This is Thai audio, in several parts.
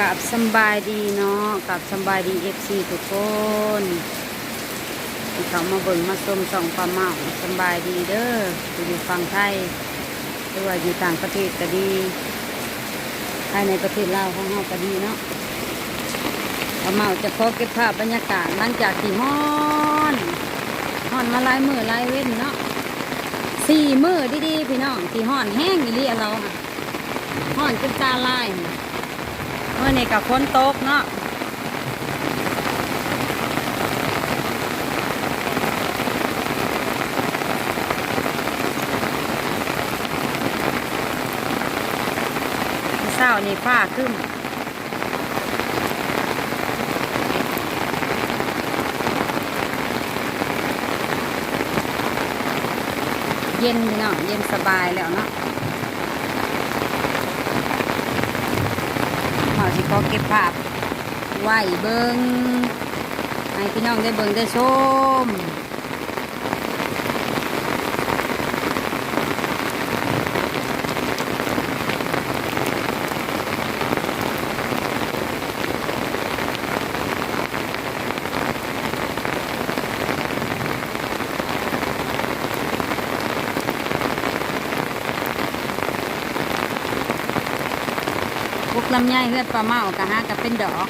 กับสบายดีเนาะกับสบายดีเอฟซีทุกคนที่เขามาเบิ่งมาชมส่องปลาเมาสบายดีเด้ออยู่ฝั่งไทยหรือว่าอยู่ต่างประเทศก็ดีภายในประเทศลาวของเราก็ดีเนาะปลาเมาจะขอเก็บภาพบรรยากาศหลังจากที่ฮ้อนฮ้อนมาลายมือลายเว้นเนาะสี่มือดีๆพี่น้องที่ฮ้อนแห้งอีเลียเราค่ะฮ้อนจนตาลาย เมื่อนี่กับฝนตกเนาะเศร้านี่ฟ้าขึ้นเย็นเนาะเย็นสบายแล้วเนาะ เขาสิ ก็เก็บภาพไว้เบิงให้พี่น้องได้เบิงได้ชม ลำไยเฮือดปลาเมากะฮะกับเป็นดอก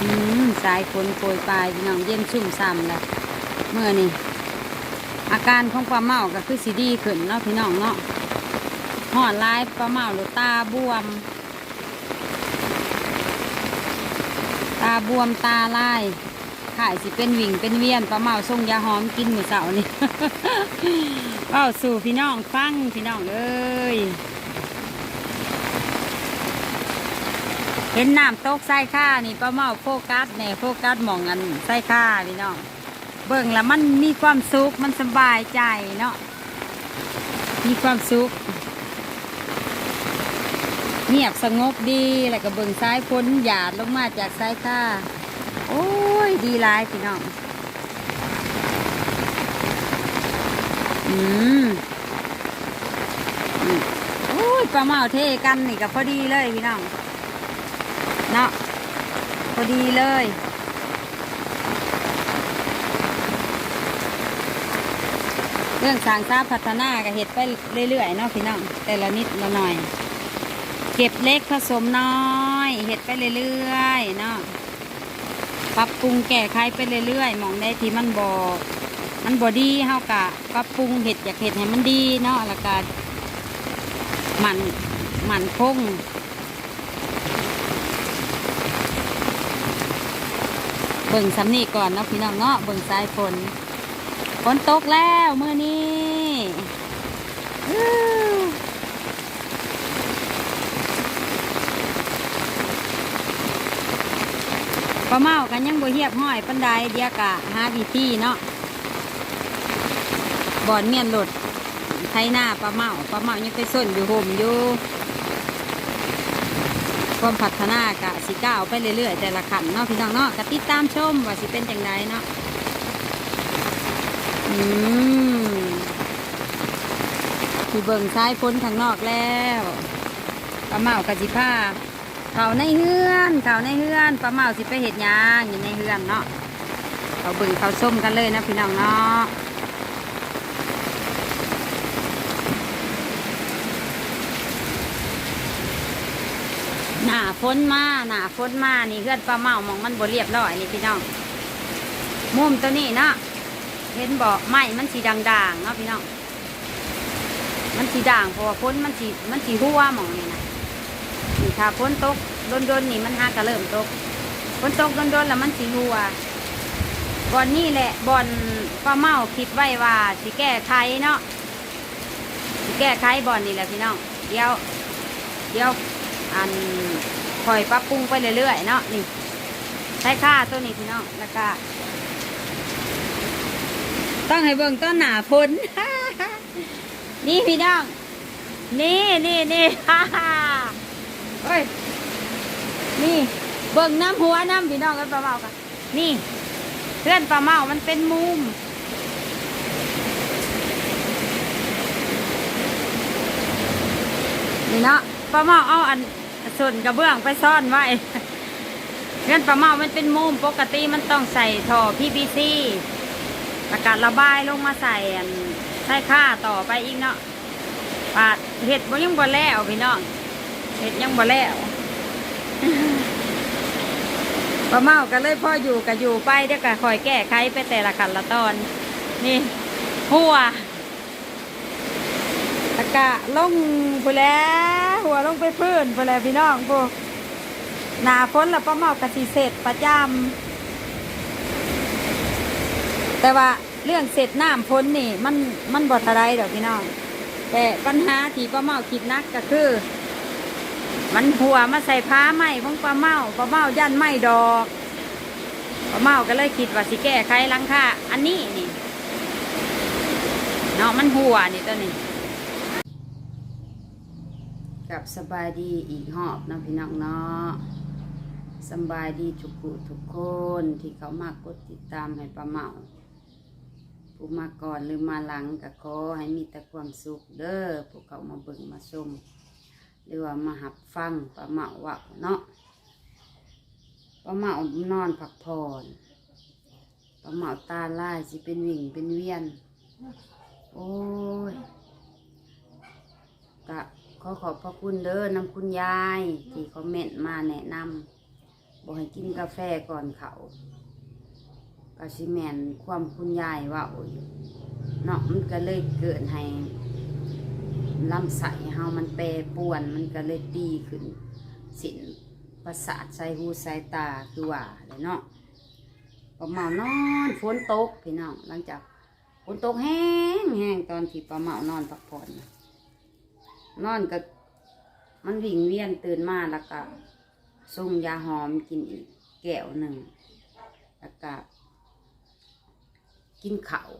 อืมสายฝนโปรยปลายพี่น้องเย็นชุ่มซ้ำเลยเมื่อนี่อาการของปลาเมาก็คือสีดีขึ้นเนาะพี่น้องเนาะหอนลายปลาเมาหรือตาบวม ตาบวมตาลายขายสิเป็นวิ่งเป็นเวียนปลาเมาส่งยาหอมกินมือเสานี่เอ้าสู่พี่น้องฟังพี่น้องเอ้ย เห็นน้ำตกไส้ข้านี่ป้าเมาโฟกัสแน่โฟกัสมองอันไส้ข้าพี่น้องเบิ่งแล้วมันมีความสุขมันสบายใจเนาะมีความสุขเงียบสงบดีแล้วก็เบิ่งซ้ายพ้นหยาดลงมาจากไส้ข้าโอ้ยดีหลายพี่น้องอืมอืมโอ้ยปลาเมาเทกันนี่ก็พอดีเลยพี่น้อง เนาะพอดีเลย เรื่องสางสร้าพัฒนาก็เห็ดไปเรื่อยๆเนาะพี่น้องแต่ละนิดละหน่อย เก็บเล็กผสมน้อยเห็ดไปเรื่อยๆเนาะปรับปรุงแก้ไขไปเรื่อยๆมองได้ที่มันบอมันบอดีเฮากะปรับปรุงเห็ดอยากเห็ดให้มันดีเนาะแล้วก็หมันหมันคง เบิ่งสำนีก่อนเนาะพี่น้องเนาะเบิ่งสายฝนฝนตกแล้วมื้อนี้ปลาเมากันยังบ่เหียบห้อยปันไดเดียวกะหาวิธีเนาะบ่อนเมียนหลดไทหน้าปลาเมาปลาเมายังไปส้นอยู่ห่มอยู่ ความพัฒนากะสิก้าวไปเรื่อยๆ แต่ละขันเนาะพี่น้องเนาะกติดตามชมว่าสิเป็นจังไดเนาะอืมที่เบิ่งซ้ายพ้นทางนอกแล้วปลาเมากะสิผ้าเขาในเฮือนเขาในเฮือนปลาเมาสิไปเห็ดหยางอยู่ในเฮือนเนาะเขาเบิ่งเขาส้มกันเลยนะพี่น้องเนาะ หนาฝนมาหนาฝนมานี่เพื่อนปลาเมามองมันบเรียบร้อยนี่พี่น้องมุมตัวนี้เนาะเห็นบอกไม้มันสีด่างๆเนาะพี่น้องมันสีด่างเพราะว่าพ้นมันสีมันสีหัวหมองนี่นะนี่ถ้าพ้นตกโดนๆนี่มันหากระเริ่มตกพ้นตกโดนๆแล้วมันสีหัวบอนนี่แหละบอนป้าเมาคิดไว้ว่าสิแก้ไขเนาะสิแก้ไขบอนนี่แหละพี่น้องเดี๋ยวเดี๋ยว อันคอยปรับปรุงไปเรื่อยๆเนาะนี่ใช้ค่าตัวนี้พี่น้องแล้วก็ต้องให้เบิ่งต้นหนาพ้นนี่พี่น้อง นี่นี่นี่ฮ่าฮ่าเฮ้ย นี่ เบิ่งน้ำหัวน้ำพี่น้องกันปลาเมากันนี่เพื่อนปลาเมามันเป็นมุมนี่เนาะปลาเมาเอาอัน ส่วนกระเบื้องไปซ่อนไว้เพื่อนปลาเมามันเป็นมุมปกติมันต้องใส่ท่อ PVC อากาศระบายลงมาใส่ใส่ค่าต่อไปอีกเนาะปาดเห็ดบ่ยังบ่แล้วพี่น้องเห็ดยังบ่แล้วป้าเมาก็เลยพ่ออยู่ก็อยู่ไปเดี๋ยวก็คอยแก้ไขไปแต่ละขั้นละตอน นี่หัว กะลงพูแล้วหัวลงไปพื้นพูแล้วพี่น้องพวกหนาฝนแล้วป้าเมากะสิเสร็จประจำแต่ว่าเรื่องเสร็จน้ำพ้นนี่ มันมันบ่ทะไรดอกพี่น้อง แต่ปัญหาที่ป้าเมาคิดนักก็คือ มันหัวมาใส่ผ้าไหมของป้าเมาป้าเมายันไหมดอกป้าเมาก็เลยคิดว่าสิแก้ไขลังคาอันนี้นี่เนาะมันหัวนี่ตัวนี้ กับสบายดีอีกหอบนะพี่น้องเนาะสบายดีทุกผู้ทุกคนที่เขามากดติดตามให้ป้าเมาผู้มาก่อนหรือมาหลังก็ขอให้มีแต่ความสุขเด้อพวกเขามาเบิ่งมาชมหรือว่ามาหับฟังป้าเมาว่าเนาะป้าเมานอนพักผ่อนป้าเมาตาลายสิเป็นวิ่งเป็นเวียน โอ้ยกะ ขอขอบพระคุณเด้อนำคุณยายที่คอมเมนต์มาแนะนำบอกให้กินกาแฟก่อนเขากาชิแมนความคุณยายว่าโอ้ยเนาะมันก็เลยเกิดให้ลำไส้เฮามันแปรป่วนมันก็เลยตีขึ้นสินประสาทใส่หูใส่ตาคือว่าเลยเนาะปลาเมานอนฝนตกพี่น้องหลังจากฝนตกแห้งแห้งตอนที่ปลาเมานอนพักผ่อน นอนก็มันวิ่งเวียนตื่นมาแล้วก็ส่งยาหอมกินอีกแก้วหนึ่งแล้วก็กินข้าว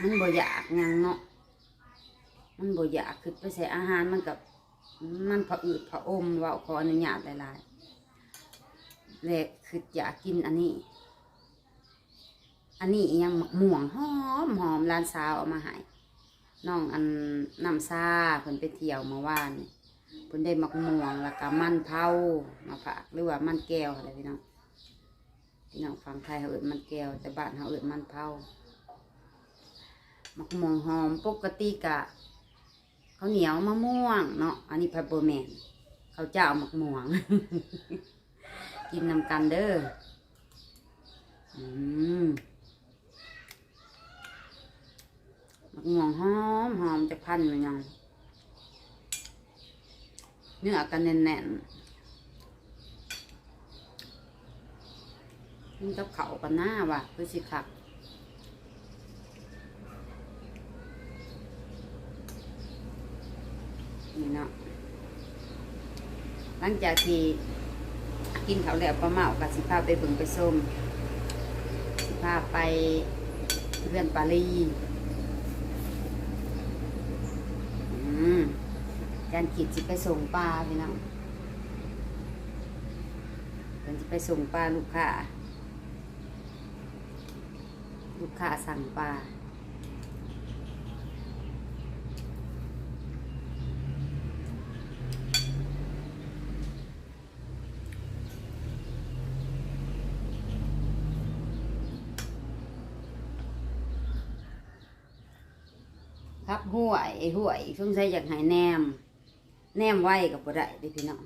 มันบ่อยากหยังเนาะมันบ่อยากคือไปใส่อาหารมันกับมันผะอืดผะอมว่าขออนุญาตหลายๆและคืออยากกินอันนี้ อันนี้ยังหม่วงหอมหอมร้านสาวเอามาให้ น้องอันน้ำซาเพิ่นไปเที่ยวเมื่อวานนี่เพิ่นได้มักม่วงแล้วก็มันเผามาฝากหรือว่ามันแก้วอะไรพี่น้องพี่น้องฟังไทยเขาเอิดมันแก้ว แต่บ้านเขาเอิดมันเผามักม่วงหอมปกติกะเขาเหนียวมะม่วงเนาะอันนี้พับเบอร์แมนเขาเจ้ามักม่วง กินนำกันเด้ออืม ม่วงหอมหอมจะพันมันยังเนื้อกันแน่นๆมันกับเขากันหน้าว่ะคือสิคักนี่เนาะหลังจากที่กินเขาแล้วปลาเมากับสิพาไปเบิ่งไปส้มสิพาไปเรือนปารีอื มการขีดจิไปส่งปลาพี่น้องเพิ่นจะไปส่งปลาลูกค้า ลูกค้าสั่งปลา ห่วยห่วยสงสัยอยากหายแนม แนมไว้กับบ่ได้เด้พี่น้อง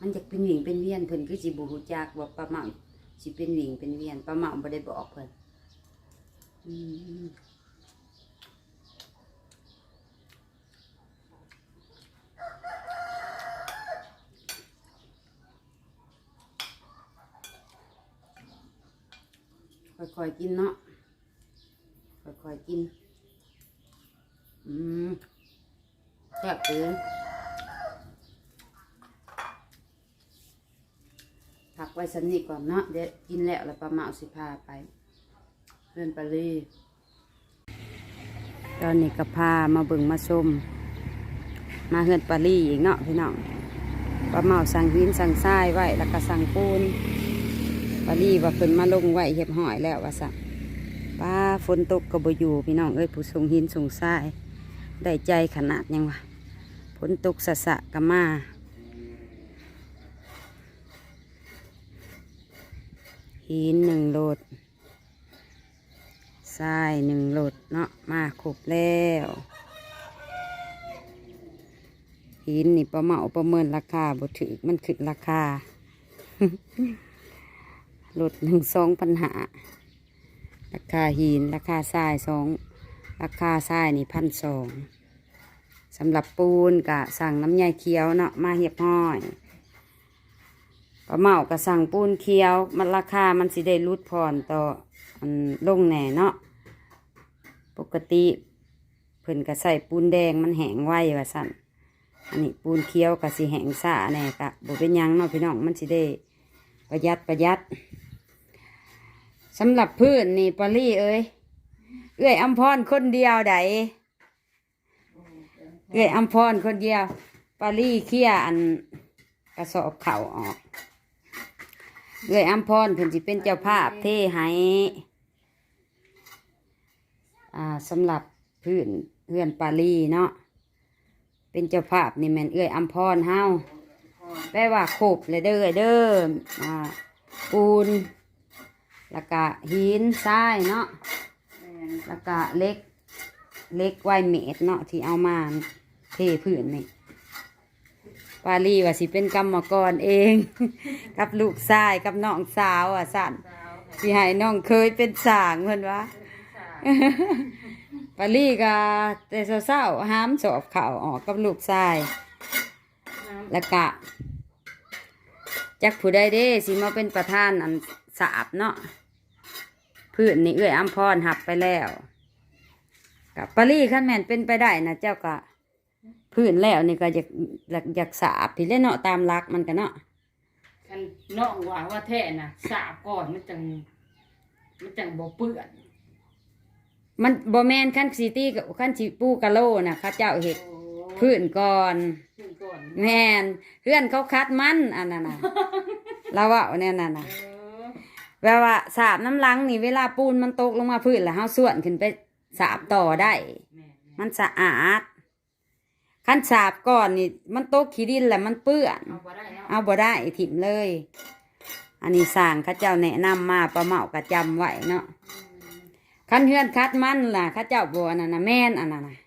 มันจะเป็นหวิ่งเป็นเวียนเพิ่นคือสิบูฮู้จากว่าป้าเมาสิเป็นหวิ่งเป็นเวียนป้าเมาบ่ได้บอกเพิ่นอืค่อยๆกินเนาะค่อยๆกิน ซ่บเกินพักไว้สันนิก่อนเนาะเดี๋ยวกินแล้วแล้วปลาเมาสิพาไปเพื่อนปลาลีตอนนี้ก็พามาเบิ่งมาชม มาเฮือนปลาลีอีกเนาะพี่น้องปลาเมาสั่งหินสั่งทรายไว้แล้วก็สั่งปูนปลาลีว่าเพิ่นมาลงไว้เห็บหอยแล้วว่าสั่งป้าฝนตกก็บ่อยู่พี่น้องเอ้ยผู้ส่งหินส่งทรายได้ใจขนาดยังวะ ฝนตกสะสะกะมาหินหนึ่งโหลดทรายหนึ่งโหลดเนาะมาครบแล้วหินนี่ประเมาประเมินราคาบ่ถือมันขึ้นราคาโหลดหนึ่งสองปัญหา ราคาหินราคาทรายสองราคาทรายนี่พันสอง สำหรับปูนกะสั่งน้ำยาเคี้ยวเนาะมาเหียบห้อยปลาเมากะสั่งปูนเคี้ยวมันราคามันสิได้ลดผ่อนต่ออันลงแหน่เนาะปกติเพิ่นก็ใส่ปูนแดงมันแห้งไวว่าสั่นอันนี้ปูนเคี้ยวกะสิแห้งซ่าแน่กะบ่เป็นยังเนาะพี่น้องมันสิได้ประหยัดประหยัดสำหรับพื้นนี่ปาลี่เอ้ยเอ้ยอัมพรคนเดียวได เอื้อยอัมพรคนเดียวปาลี่เคี่ยอันกระสอบเข่าวออกเอื้อยอัมพรเพิ่นสิเป็นเจ้าภาพเทให้อ่าสำหรับพื้นเพื่อนปาลี่เนาะเป็นเจ้าภาพนี่แม่นเอื้อยอัมพรเฮาแปลว่าครบเลยเด้อเด้ออ่าปูนแล้วก็หินทรายเนาะแล้วก็เล็กเล็กไวเมตรเนาะที่เอามา เทพื้นนี่ปาลีว่าสิเป็นกรรมกรเอง กับลูกชายกับน้องสาวอะสั่นสิให้น้องเคยเป็นสางเพิ่นวะปาลีก็แต่เศร้าๆห้ามสอบข่าวออกกับลูกชายแล้วก็จักผู้ใดเด้สิมาเป็นประธานอันสาบเนาะพื้นนี่เอื้อยอัมพรหับไปแล้วกับปารีขั้นแม่นเป็นไปได้นะเจ้าก็ พื้นแล้วนี่ก็อยากอยากอยากสาบพี่เล่นเนาะตามรักมันกันเนาะคันน้องว่าว่าแท้น่ะสาบก่อนมันจังมันจังบ่เปื้อนมันบ่แมนขั้นซีตี้กับขั้นสีปูกะโลนะเข้าเจ้าเห็ดโอ้พื้นก่อนขึ้นก่อน แมนเพื่อนเขาคัดมันอันนั้นน่ะเราว่าเนี่ยน่ะนะเออแปลว่าสาบน้ำลังนี่เวลาปูนมันตกลงมาพื้นแล้วเฮาส่วนขึ้นไปสาบต่อได้แม่นมันสะอาด ขั้นสาบก่อนนี่มันตกขี้ดินแหละมันเปื้อน เอาบ่ได้เนาะเอาบ่ได้ถิ่มเลย อันนี้สร้างเข้าเจ้าแนะนำมาประเมากระจำไว้เนาะขั้นเฮือนคัดมันล่ะเข้าเจ้าบัวนั่นนะแม่นอันนั้นนะ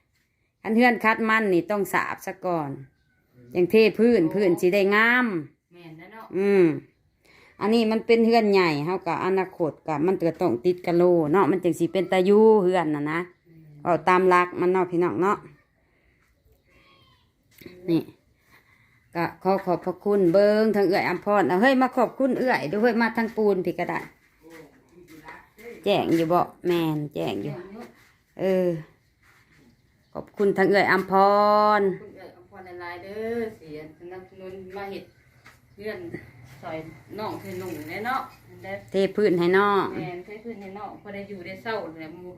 ขั้นเฮือนคัดมันนี่ต้องสาบซะก่อนอย่างเทพื้นพื้นสิได้งาม แม่นแล้วเนาะอืม อันนี้มันเป็นเฮือนใหญ่เฮากับอนาคตกับมันก็ต้องติดกะโลเนาะมันจึงสิเป็นตายูเฮือนน่ะนะเอาตามรักมันเนาะพี่น้องเนาะ นี่ก็ขอขอบพระคุณเบิงทางเอื้อยอัมพรเอาเฮ้ยมาขอบคุณเอื้อยด้วยมาทางปูนพี่ก็ได้แจ้งอยู่บ่แมนแจ้งอยู่ เออ ขอบคุณทางเอื้อยอัมพรคุณเอ๋ยอภรหลายๆเด้อเสียสนับสนุนมาเฮ็ดเพื่อนซอยน้องคือนุ่งแน่เนาะเด้อเทพื้นให้น้องแม่นใช้พื้นให้น้องพอได้อยู่ได้เศร้าแหละหมู่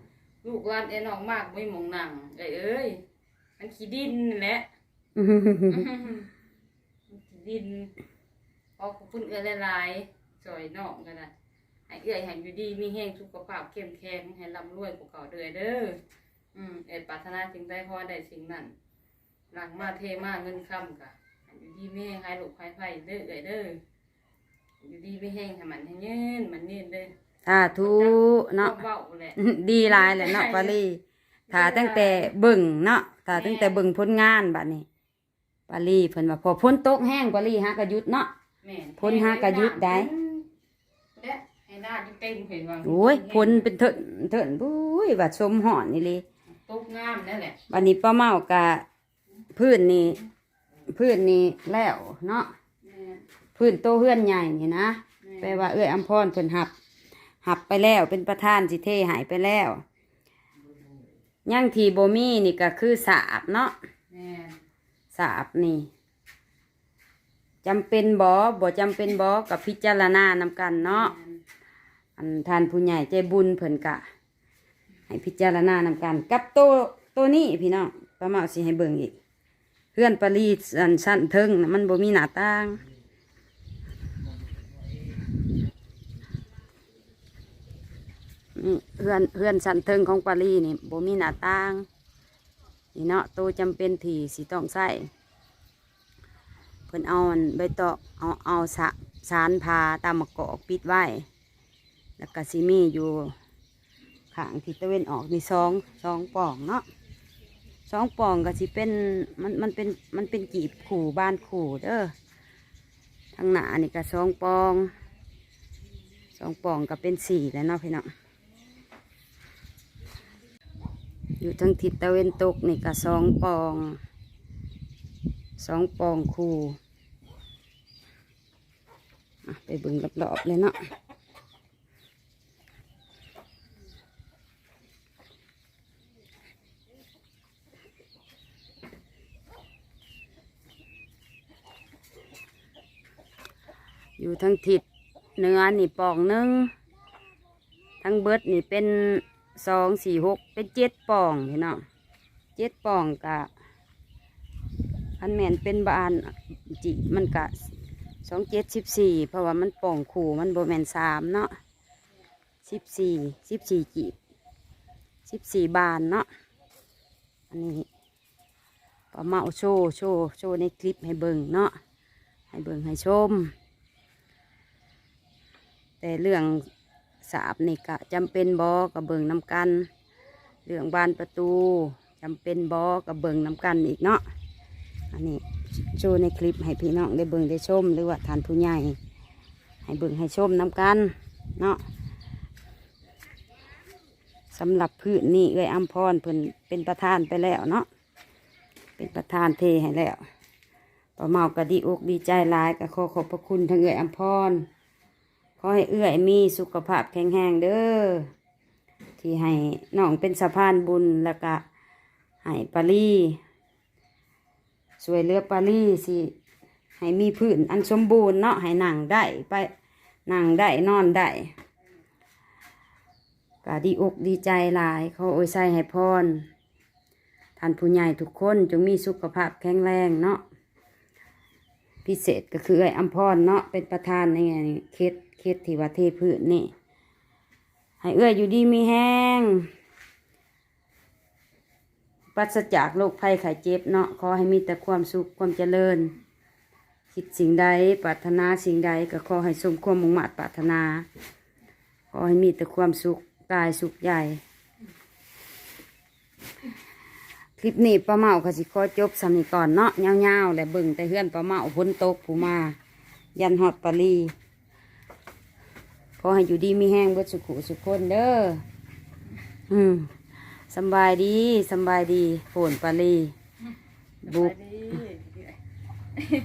ลูกหลานไอ้น้องมากบ่มีหมองนั่งเอ้ยเอ้ยมันขี้ดินนั่นแหละ ดินขอขอบคุณเอื้อยหลายๆสวยน้องกันนะให้เอื้อยให้อยู่ดีมีแห้งสุขภาพเข้มแข็งให้ร่ำรวยกว่าเก่าเด้อเด้ออืมเอ็ดปรารถนาสิ่งใดขอให้ได้สิ่งนั้นหลักมาเทมาเงินคำกะให้อยู่ดีมีแห้งให้ลูกให้ไผ่เด้อเอ้ยเด้ออยู่ดีมีแห้งให้มันให้เงินมันเนียนเด้อสาธุเนาะเบาๆแหละดีหลายเลยเนาะปารีถ้าตั้งแต่เบิ่งเนาะถ้าตั้งแต่เบิ่งผลงานบัดนี้ปารีเพิ่นว่าพอพ้นตกแห้งปารีหากระยุดเนาะ แม่นพ้นหากะยุดได้เด้อให้หน้าอยู่เต็มเห็นว่าโอ้ยพ้นเป็นเถินเถินบุ้ยว่าสมหอนนี่เลยตกงามนั่นแหละบัดนี้ป้าเมากะพื้นนี่พื้นนี่แล้วเนาะแม่นพื้นโตเฮือนใหญ่นี่นะม่นแปลว่าเอ้อยอัมพรเพิ่นหับ หับไปแล้วเป็นประธานสิเทหายไปแล้วย่างทีโบมี่นี่ก็คือสาบเนาะแม่น สาบนี่จำเป็นบอบ่จำเป็นบอกับพิจารณานำกันเนาะแม่นอันทานผู้ใหญ่ใจบุญเพิ่นกะ ให้พิจารณานำกัน กับโตโตวนี้พี่น้องประมาสิให้เบิ่งอีกเพื่อนปรีสันสั้นเทิงน่ะมันบ่มีหน้าต่างนี่เพื่อนเพื่อนสันเทิงของปารีนี่บ่มีหน้าต่าง นี่เนาะตัวจำเป็นที่สิต้องใส่เพิ่นเอาอันใบตอกเอาเอาสะสารพาตามมะกอกปิดไว้ แล้วก็สิมีอยู่ขางทิศตะเวนออกนี่สองสองป่องเนาะสองป่องก็สิเป็นมันมันเป็นมันเป็นกีบขู่บ้านขู่เด้อทางหน้านี่ก็สองป่องสองป่องก็เป็นสี่แล้วเนาะพี่น้อง อยู่ทางทิศตะเวนตกนี่ก็สองปองสองปองคู่ไปเบึงรอบๆเลยเนาะอยู่ทางทิศเหนือนี่ปองหนึ่งทั้งเบิดนี่เป็น สองสี่หกเป็นเจ็ดปองพี่น้องเจ็ดปองกะคันแมนเป็นบานจิมันกะสองเจ็ดสิบสี่เพราะว่ามันปองขู่มันโบแมนสามเนาะสิบสี่สิบสี่จีบสิบสี่บานเนาะอันนี้ปลาเมาโชว์โชว์โชว์ในคลิปให้เบิ่งเนาะให้เบิ่งให้ชม แต่เรื่อง สาบนี่กะจำเป็นบอกระเบิงน้ำกันเรื่องบานประตูจำเป็นบอกระเบิงน้ำกันอีกเนาะอันนี้โชว์ในคลิปให้พี่น้องได้เบิงได้ชมหรือว่าทานผู้ใหญ่ให้เบิงให้ชมน้ำกันเนาะสำหรับพืชนนี่เอ้ยอัมพรเพิ่นเป็นประธานไปแล้วเนาะเป็นประธานเทให้แล้วป้าเมากะดีอกดีใจหลายก็ขอขอบพระคุณทั้งเอ้ยอัมพร ขอให้เอื้อยมีสุขภาพแข็งแรงเด้อที่ให้น้องเป็นสะพานบุญแล้วก็ให้ปารีสวยเลือปารีสิให้มีพื้นอันสมบูรณ์เนาะให้นั่งได้ไปนั่งได้นอนได้ก็ดีอกดีใจหลาย เขาโอ้ยใส่ให้พรท่านผู้ใหญ่ทุกคนจงมีสุขภาพแข็งแรงเนาะพิเศษก็คือไอ้อัมพรเนาะเป็นประธานในไงเคส เคสที่ว่าเทพืชนี่ ให้เอื้ออยู่ดีมีแห้งปราศจากโรคภัยไข้เจ็บเนาะขอให้มีแต่ความสุขความเจริญ คิดสิ่งใดปรารถนาสิ่งใดก็ขอให้สมความมุ่งมั่นปรารถนา ขอให้มีแต่ความสุขกายสุขใหญ่ คลิปนี้ป้าเมาก็สิขอจบสำนีก่อนเนาะเงาๆและเบิ่งแต่เฮือนป้าเมาพ้นตกผู้มา ยันฮอดปารี ขอให้อยู่ดีมีแห้งเบิดสุขุสุขคนเด้ออืมสำบายดีสำบายดีโผนปารีบุก